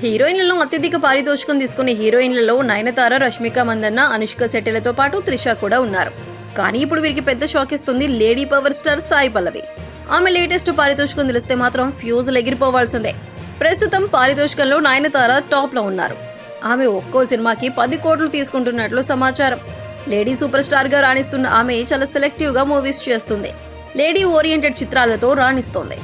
హీరోయిన్లలో అత్యధిక పారితోషికం తీసుకునే హీరోయిన్లలో నయనతార రష్మిక మందన్న అనుష్క శెట్టిలతో పాటు త్రిష కూడా ఉన్నారు. కానీ ఇప్పుడు వీరికి పెద్ద షాక్ ఇస్తుంది lady power star Sai Pallavi. ఆమె లేటెస్ట్ పారితోషికం తెలిస్తే మాత్రం ఫ్యూజులు ఎగిరిపోవాల్సిందే ప్రస్తుతం పారితోషికంలో నయనతార టాప్లో ఉన్నారు. ఆమె ఒక్కో సినిమాకి పది కోట్లు తీసుకుంటున్నట్లు సమాచారం. లేడీ సూపర్ స్టార్గా రాణిస్తున్న ఆమె చాలా సెలెక్టివ్గా మూవీస్ చేస్తుంది. లేడీ ఓరియంటెడ్ చిత్రాలతో రాణిస్తోంది.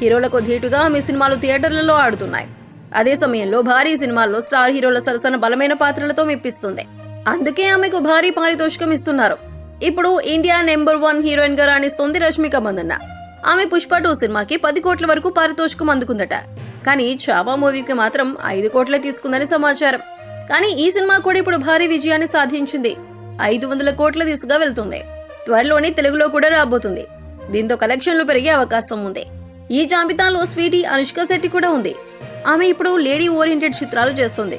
హీరోలకు ధీటుగా ఆమె సినిమాలు థియేటర్లలో ఆడుతున్నాయి. అదే సమయంలో భారీ సినిమాల్లో స్టార్ హీరోల సరసన బలమైన పాత్రలతో మెప్పిస్తుంది. అందుకే ఆమెకు భారీ పారితోషికం ఇస్తున్నారు. ఇప్పుడు ఇండియా నెంబర్ వన్ హీరోయిన్గా రాణిస్తోంది రష్మిక మందన్న. ఆమె పుష్ప టూ సినిమాకి పది కోట్ల వరకు పారితోషికం అందుకుందట. కానీ చావా మూవీకి మాత్రం ఐదు కోట్లే తీసుకుందని సమాచారం. కానీ ఈ సినిమా కూడా ఇప్పుడు భారీ విజయాన్ని సాధించింది. ఐదు వందల కోట్ల దిశగా వెళ్తుంది. త్వరలోనే తెలుగులో కూడా రాబోతుంది. దీంతో కలెక్షన్లు పెరిగే అవకాశం ఉంది. ఈ జాబితాలో స్వీటీ అనుష్క శెట్టి కూడా ఉంది. ఆమె ఇప్పుడు లేడీ ఓరియంటెడ్ చిత్రాలు చేస్తుంది.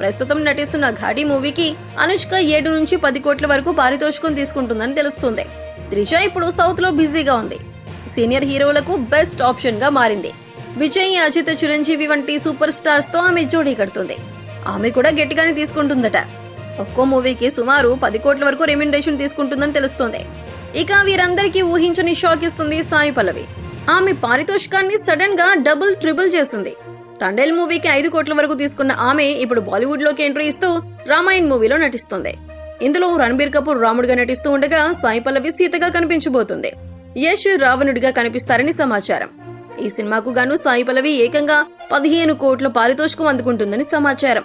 ప్రస్తుతం నటిస్తున్న ఘాటీ మూవీకి అనుష్క ఏడు నుంచి పది కోట్ల వరకు పారితోషికం తీసుకుంటుందని తెలుస్తుంది. త్రిష ఇప్పుడు సౌత్లో బిజీగా ఉంది. సీనియర్ హీరోలకు బెస్ట్ ఆప్షన్గా మారింది. విజయ్ అజిత్ చిరంజీవి వంటి సూపర్ స్టార్స్తో ఆమె జోడీ కడుతుంది. ఆమె కూడా గట్టిగానే తీసుకుంటుందట. ఒక్కో మూవీకి సుమారు పది కోట్ల వరకు రెమ్యుండేషన్ తీసుకుంటుందని తెలుస్తోంది. ఇక వీరందరికీ ఊహించని షాక్ ఇస్తుంది సాయి పల్లవి. ఆమె పారితోషికాన్ని సడన్గా డబుల్ ట్రిపుల్ చేసింది. తండేల్ మూవీకి ఐదు కోట్ల వరకు తీసుకున్న ఆమె ఇప్పుడు బాలీవుడ్లోకి ఎంట్రీ ఇస్తూ రామాయణ్ మూవీలో నటిస్తుంది. ఇందులో రణబీర్ కపూర్ రాముడిగా నటిస్తూ ఉండగా సాయి పల్లవి సీతగా కనిపించబోతుంది. యశ్ రావణుడిగా కనిపిస్తారని సమాచారం. ఈ సినిమాకు గాను సాయి పల్లవి ఏకంగా పదిహేను కోట్ల పారితోషికం అందుకుంటుందని సమాచారం.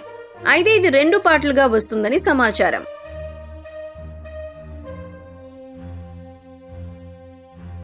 అయితే ఇది రెండు పాటలుగా వస్తుందని సమాచారం.